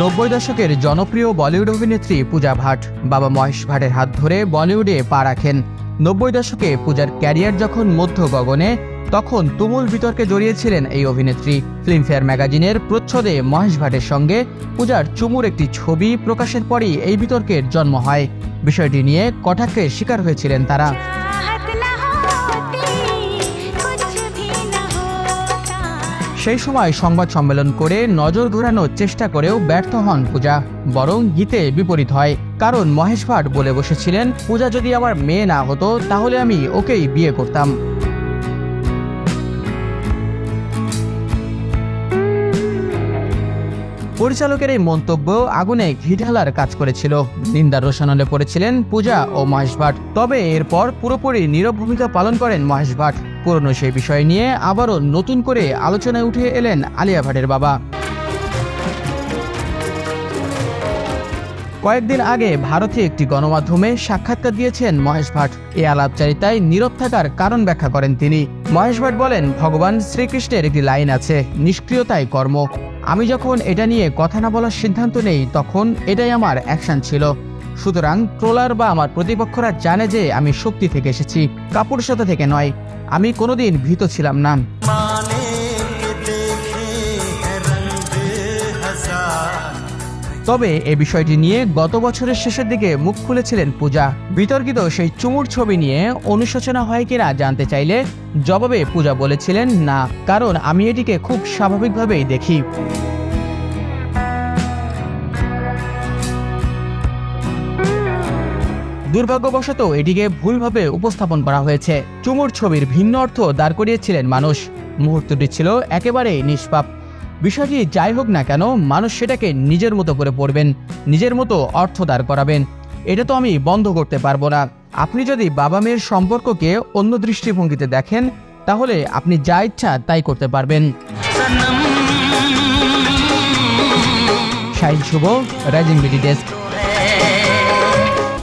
নব্বই দশকের জনপ্রিয় বলিউড অভিনেত্রী পূজা ভাট। বাবা মহেশ ভাটের হাত ধরে বলিউডে পা রাখেন। নব্বই দশকে পূজার ক্যারিয়ার যখন মধ্য গগনে তখন তুমুল বিতর্কে জড়িয়েছিলেন এই অভিনেত্রী। ফিল্মফেয়ার ম্যাগাজিনের প্রচ্ছদে মহেশ ভাটের সঙ্গে পূজার চুমুর একটি ছবি প্রকাশের পরই এই বিতর্কের জন্ম হয়। বিষয়টি নিয়ে কটাক্ষের শিকার হয়েছিলেন তারা। সেই সময় সংবাদ সম্মেলন করে নজর ঘোরানোর চেষ্টা করেও ব্যর্থ হন পূজা, বরং গীতে বিপরীত হয়। কারণ মহেশ ভাট বলে বসেছিলেন, পূজা যদি আমার মেয়ে না হতো, তাহলে আমি ওকেই বিয়ে করতাম। পরিচালকের এই মন্তব্য আগুনে ঘি ঢালার কাজ করেছিল। নিন্দার রোশানলে পড়েছিলেন পূজা ও মহেশ ভাট। তবে এরপর পুরোপুরি নীরব ভূমিকা পালন করেন মহেশ ভাট। পুরনো সেই বিষয় নিয়ে আবারও নতুন করে আলোচনায় উঠে এলেন আলিয়া ভাটের বাবা। কয়েকদিন আগে ভারতে একটি গণমাধ্যমে সাক্ষাৎকার দিয়েছেন মহেশ ভাট। এই আলাপচারিতায় নীরব থাকার কারণ ব্যাখ্যা করেন তিনি। মহেশ ভাট বলেন, ভগবান শ্রীকৃষ্ণের একটি লাইন আছে, নিষ্ক্রিয়তাই কর্ম। আমি যখন এটা নিয়ে কথা না বলার সিদ্ধান্ত নেই, তখন এটাই আমার অ্যাকশন ছিল। সুতরাং ট্রোলার বা আমার প্রতিপক্ষরা জানে যে আমি শক্তি থেকে এসেছি কাপুরুষতা থেকে নয় আমি কোনোদিন ভীত ছিলাম না। তবে এ বিষয়টি নিয়ে গত বছরের শেষের দিকে মুখ খুলেছিলেন পূজা। বিতর্কিত সেই চুমুর ছবি নিয়ে অনুশোচনা হয় কিনা জানতে চাইলে জবাবে পূজা বলেছিলেন না কারণ আমি এটিকে খুব স্বাভাবিকভাবেই দেখি। দুর্ভাগ্যবশত এটিকে ভুলভাবে উপস্থাপন করা হয়েছে। চুমুর ছবির ভিন্ন অর্থ দাঁড় করিয়েছিলেন মানুষ। মুহূর্তটি ছিল একেবারেই নিষ্পাপ। বিষয়টি যাই হোক না কেন, মানুষ সেটাকে নিজের মতো করে পড়বেন, নিজের মতো অর্থ দাঁড় করাবেন। এটা তো আমি বন্ধ করতে পারব না। আপনি যদি বাবা মেয়ের সম্পর্ককে অন্য দৃষ্টিভঙ্গিতে দেখেন, তাহলে আপনি যা ইচ্ছা তাই করতে পারবেন। Shahin Shuvo, Rising BD desk.